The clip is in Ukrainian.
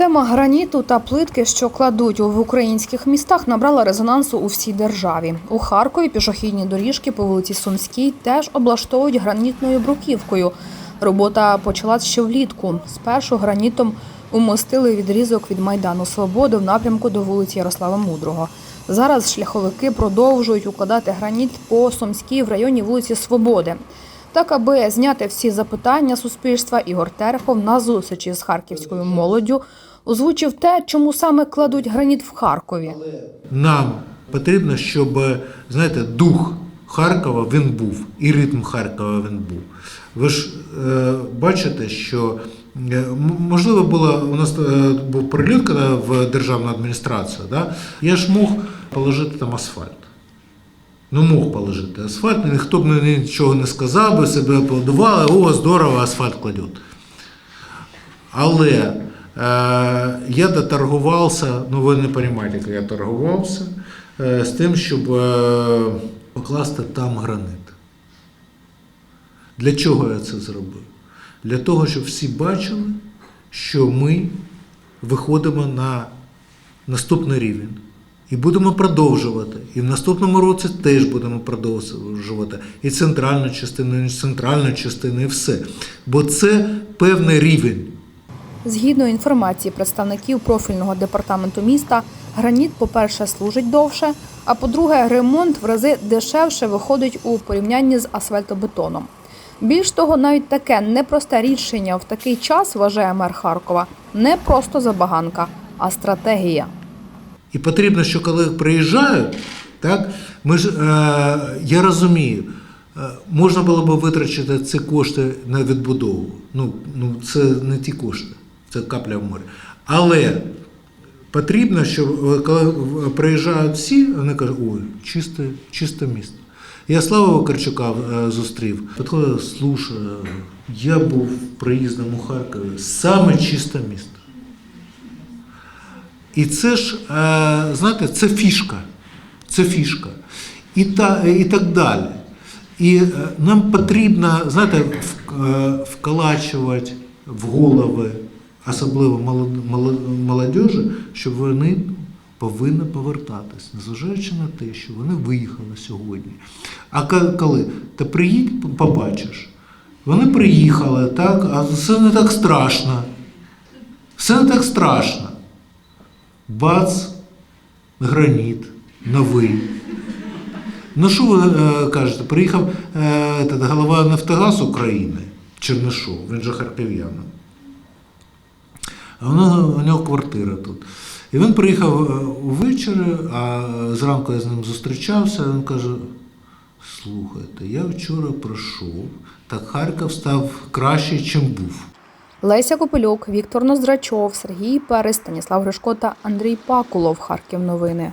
Тема граніту та плитки, що кладуть в українських містах, набрала резонансу у всій державі. У Харкові пішохідні доріжки по вулиці Сумській теж облаштовують гранітною бруківкою. Робота почалась ще влітку. Спершу гранітом умостили відрізок від Майдану Свободи в напрямку до вулиці Ярослава Мудрого. Зараз шляховики продовжують укладати граніт по Сумській в районі вулиці Свободи. Так, аби зняти всі запитання суспільства, Ігор Терехов на зустрічі з харківською молоддю озвучив те, чому саме кладуть граніт в Харкові. Нам потрібно, щоб знаєте, дух Харкова він був, і ритм Харкова він був. Ви ж е, бачите, що е, можливо було у нас е, був коли в державну адміністрацію. Да? Я ж мог положити там асфальт. Ну, мог положити асфальт, ніхто б нічого не сказав, би себе аплодували, о, здорово, асфальт кладуть. Але я доторгувався, ну ви не розумієте, як я торгувався, е, з тим, щоб е, покласти там гранит. Для чого я це зробив? Для того, щоб всі бачили, що ми виходимо на наступний рівень. І будемо продовжувати. І в наступному році теж будемо продовжувати. І центральну частину, і центральну частину, і все. Бо це певний рівень. Згідно інформації представників профільного департаменту міста, граніт, по-перше, служить довше, а по-друге, ремонт в рази дешевше виходить у порівнянні з асфальтобетоном. Більш того, навіть таке непросте рішення в такий час, вважає мер Харкова, не просто забаганка, а стратегія. І потрібно, що коли приїжджають, так, ми ж, е, я розумію, е, можна було б витрачити ці кошти на відбудову. Ну, ну, це не ті кошти, це капля в морі. Але потрібно, щоб е, коли приїжджають всі, вони кажуть, ой, чисте, чисте місто. Я Слава Вакарчука е, зустрів. Підходив, слушай, я був приїздом у Харкові, саме чисте місто. І це ж, е, знаєте, це фішка. Це фішка. І, та, і так далі. І е, нам потрібно, знаєте, е, вколачувати в голови, особливо молод- молод- молодіжі, щоб вони повинні повертатись, незважаючи на те, що вони виїхали сьогодні. А коли? Та приїдь, побачиш. Вони приїхали, так, а все не так страшно. Все не так страшно. Бац, граніт, новий. Ну що ви е, кажете, приїхав е, голова Нафтогаз України, Чернишов, він же харків'янин. А нього, у нього квартира тут. І він приїхав е, увечері, а зранку я з ним зустрічався, він каже: слухайте, я вчора пройшов, так Харків став краще, ніж був. Леся Копилюк, Віктор Ноздрачов, Сергій Перес, Станіслав Гришко та Андрій Пакулов. Харків новини.